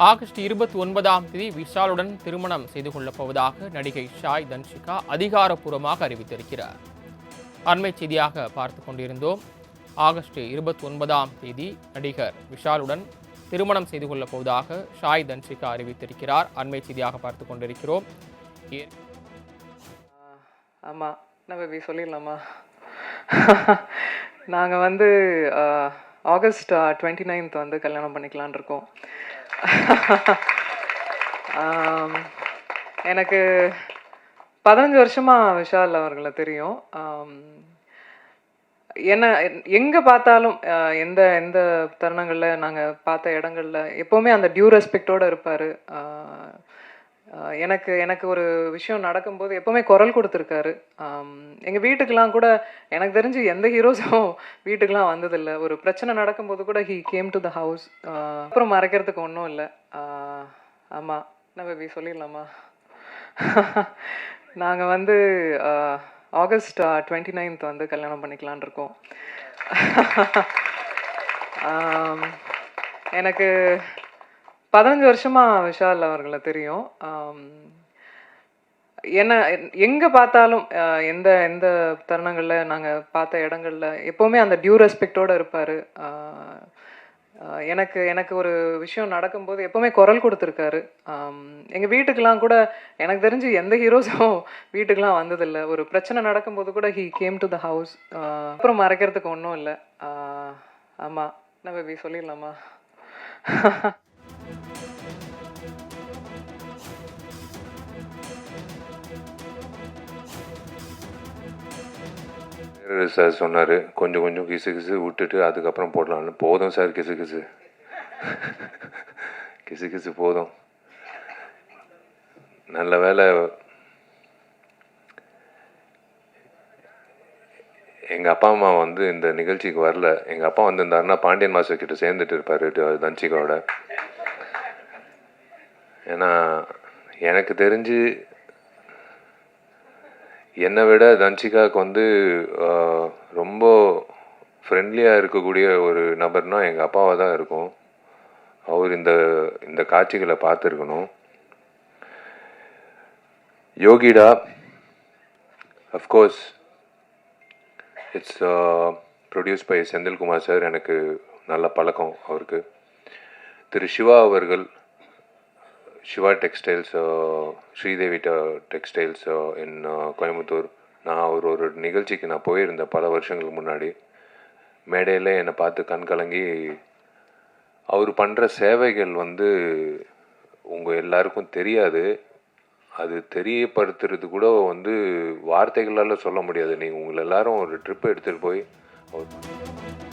August இருபத்தி ஒன்பதாம் தேதி விஷாலுடன் திருமணம் செய்து கொள்ளப் போவதாக நடிகை ஷாய் தன்ஷிகா அதிகாரப்பூர்வமாக அறிவித்திருக்கிறார். அண்மை செய்தியாக பார்த்து கொண்டிருந்தோம். ஆகஸ்ட் இருபத்தி ஒன்பதாம் தேதி நடிகர் விஷாலுடன் திருமணம் செய்து கொள்ளப் போவதாக ஷாய் தன்ஷிகா அறிவித்திருக்கிறார். அண்மை செய்தியாக பார்த்து கொண்டிருக்கிறோம். ஏ- ஆமாம் நம்ம பேபி சொல்லிடலாமா? நாங்கள் வந்து ஆகஸ்ட் டுவெண்ட்டி நைன்த் வந்து கல்யாணம் பண்ணிக்கலான் இருக்கோம். எனக்கு பதினஞ்சு வருஷமா விஷால் அவர்களை தெரியும். என்ன எங்கே பார்த்தாலும் எந்த எந்த தருணங்களில் நாங்கள் பார்த்த இடங்கள்ல எப்போவுமே அந்த டியூ ரெஸ்பெக்டோடு இருப்பார். எனக்கு எனக்கு ஒரு விஷயம் நடக்கும்போது எப்போவுமே குரல் கொடுத்துருக்காரு. எங்கள் வீட்டுக்கெலாம் கூட எனக்கு தெரிஞ்சு எந்த ஹீரோஸும் வீட்டுக்கெலாம் வந்ததில்லை. ஒரு பிரச்சனை நடக்கும்போது கூட he came to the house அப்புறம் மறைக்கிறதுக்கு ஒன்றும் இல்லை. ஆமாம் நம்ம பேபி சொல்லிடலாமா? நாங்கள் வந்து ஆகஸ்ட் டுவெண்ட்டி நைன்த் வந்து கல்யாணம் பண்ணிக்கலான் இருக்கோம். எனக்கு பதினஞ்சு வருஷமாக விஷால் அவர்களை தெரியும். என்ன எங்கே பார்த்தாலும் எந்த எந்த தருணங்களில் நாங்கள் பார்த்த இடங்கள்ல எப்போவுமே அந்த டியூ ரெஸ்பெக்டோடு இருப்பார். எனக்கு எனக்கு ஒரு விஷயம் நடக்கும்போது எப்போவுமே குரல் கொடுத்துருக்காரு. எங்கள் வீட்டுக்கெலாம் கூட எனக்கு தெரிஞ்சு எந்த ஹீரோஸும் வீட்டுக்கெலாம் வந்ததில்லை. ஒரு பிரச்சனை நடக்கும்போது கூட he came to the house அப்புறம் மறைக்கிறதுக்கு ஒன்றும் இல்லை. ஆமாம் நம்ம இப்படி சொல்லிடலாமா? சார் சொன்னார் கொஞ்சம் கொஞ்சம் கிசு கிசு விட்டுட்டு அதுக்கப்புறம் போடலாம்னு. போதும் சார் கிசு கிசு கிசு கிசு போதும். நல்ல வேலை எங்கள் அப்பா அம்மா வந்து இந்த நிகழ்ச்சிக்கு வரல. எங்கள் அப்பா வந்திருந்தாருன்னா பாண்டியன் மாஸ்டர் கிட்ட சேர்ந்துட்டு இருப்பார் தன்சிகாவோட. ஏன்னா எனக்கு தெரிஞ்சு என்னை விட தன்சிகாவுக்கு வந்து ரொம்ப ஃப்ரெண்ட்லியாக இருக்கக்கூடிய ஒரு நபர்னால் எங்கள் அப்பாவாக தான் இருக்கும். அவர் இந்த இந்த காட்சிகளை பார்த்துருக்கணும். யோகிடா of course it's produce by Senthilkumar sir. எனக்கு நல்ல பழக்கம் அவருக்கு. திரு சிவா அவர்கள் சிவா டெக்ஸ்டைல்ஸோ ஸ்ரீதேவி டெக்ஸ்டைல்ஸோ இன் கோயம்புத்தூர் நான் அவர் ஒரு நிகழ்ச்சிக்கு நான் போயிருந்தேன் பல வருஷங்களுக்கு முன்னாடி. மேடையில் என்னை பார்த்து கண் கலங்கி அவர் பண்ணுற சேவைகள் வந்து உங்கள் எல்லாருக்கும் தெரியாது. அது தெரியப்படுத்துறது கூட வந்து வார்த்தைகளால் சொல்ல முடியாது. நீங்கள் உங்களை எல்லாரும் ஒரு ட்ரிப் எடுத்துகிட்டு போய் அவர்